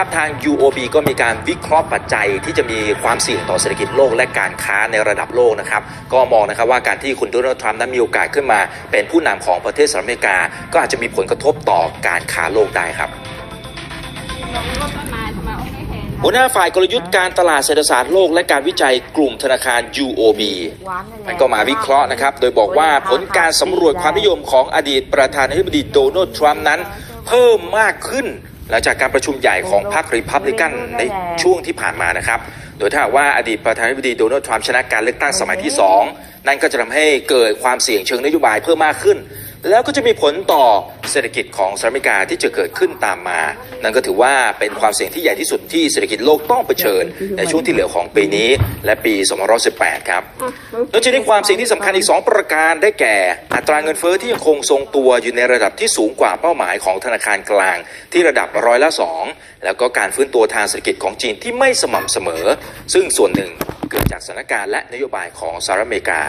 ครับทาง UOB ก็มีการวิเคราะห์ปัจจัยที่จะมีความเสี่ยงต่อเศรษฐกิจโลกและการค้าในระดับโลกนะครับก็มองนะครับว่าการที่คุณโดนัลด์ทรัมป์นั้นมีโอกาสขึ้นมาเป็นผู้นำของประเทศสหรัฐอเมริกา ก็อาจจะมีผลกระทบต่อการค้าโลกได้ครับหัวหน้าฝ่ายกลยุทธ์การตลาดเศรษฐศาสตร์โลกและการวิจัยกลุ่มธนาคาร UOB มันก็มาวิเคราะห์นะครับ โดยบอกว่าผลการสำรวจความนิยมของอดีตประธานาธิบดีโดนัลด์ทรัมป์นั้น เพิ่มมากขึ้น หลังจากการประชุมใหญ่ของพรรครีพับลิกันในช่วงที่ผ่านมานะครับ โดยถ้าหากว่าอดีตประธานาธิบดีโดนัลด์ทรัมป์ชนะการเลือกตั้งสมัยที่ 2 นั่นก็จะทำให้เกิดความเสี่ยงเชิงนโยบายเพิ่มมากขึ้น แล้วก็จะมีผลต่อเศรษฐกิจของสหรัฐอเมริกาที่จะเกิดขึ้นตามมา นั่นก็ถือว่าเป็นความเสี่ยงที่ใหญ่ที่สุดที่เศรษฐกิจโลกต้องเผชิญ ในช่วงที่เหลือของปีนี้ และปี 2018 ครับนอกจากนี้ความเสี่ยงที่สำคัญอีก 2 ประการได้แก่ อัตราเงินเฟ้อที่ยังคงทรงตัวอยู่ในระดับที่สูงกว่าเป้าหมายของธนาคารกลางที่ระดับร้อยละ 2 แล้วก็การฟื้นตัวทางเศรษฐกิจของจีนที่ไม่สม่ำเสมอ ซึ่งส่วนหนึ่งเกิดจากสถานการณ์และนโยบายของสหรัฐอเมริกา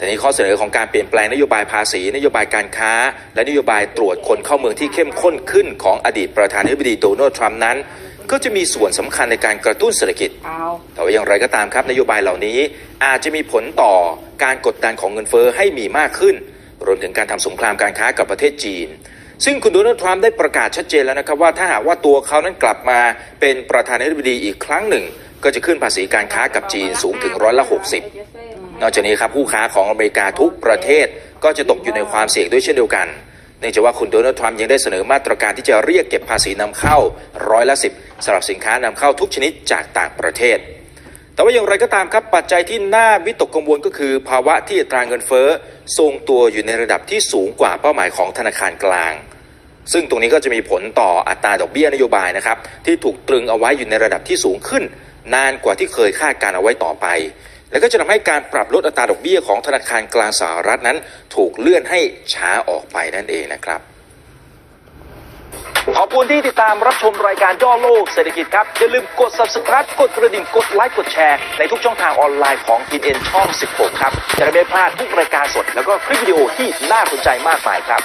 แต่ในข้อเสนอของการเปลี่ยนแปลงนโยบายภาษี นโยบายการค้า และนโยบายตรวจคนเข้าเมืองที่เข้มข้นขึ้นของอดีตประธานาธิบดีโดนัลด์ทรัมป์นั้น ก็จะมีส่วนสำคัญในการกระตุ้นเศรษฐกิจ แต่ว่าอย่างไรก็ตามครับนโยบายเหล่านี้อาจจะมีผลต่อการกดดันของเงินเฟ้อให้มีมากขึ้น รวมถึงการทำสงครามการค้ากับประเทศจีนซึ่งคุณโดนัลด์ทรัมป์ได้ประกาศชัดเจนแล้วนะครับว่าถ้าหากว่าตัวเขานั้นกลับมาเป็นประธานาธิบดีอีกครั้งหนึ่ง ก็จะขึ้นภาษีการค้ากับจีนสูงถึงร้อยละ 60 นอกจากนี้ครับผู้ค้าของอเมริกาทุกประเทศก็จะตกอยู่ในความเสี่ยงด้วยเช่นเดียวกันเนื่องจากว่าคุณโดนัลด์ทรัมป์ยังได้เสนอมาตรการที่จะเรียกเก็บภาษีนำเข้าร้อยละสิบสำหรับสินค้านำเข้าทุกชนิดจากต่างประเทศ แต่ว่าอย่างไรก็ตามครับปัจจัยที่น่าวิตกกังวลก็คือ ภาวะที่อัตราเงินเฟ้อทรงตัวอยู่ในระดับที่สูงกว่าเป้าหมายของธนาคารกลาง ซึ่งตรงนี้ก็จะมีผลต่ออัตราดอกเบี้ยนโยบายนะครับที่ถูกตรึงเอาไว้อยู่ในระดับที่สูงขึ้น นานกว่าที่เคยคาดการเอาไว้ต่อไป แล้วก็จะทำให้การปรับลดอัตราดอกเบี้ยของธนาคารกลางสหรัฐนั้น ถูกเลื่อนให้ช้าออกไปนั่นเองนะครับขอบคุณที่ติดตามรับชมรายการย่อโลกเศรษฐกิจครับ อย่าลืมกด subscribe กดกระดิ่งกดไลค์กดแชร์ ในทุกช่องทางออนไลน์ของ TNN ช่อง 16 ครับ จะได้ไม่พลาดทุกรายการสด แล้วก็คลิปวิดีโอที่น่าสนใจมากมายครับ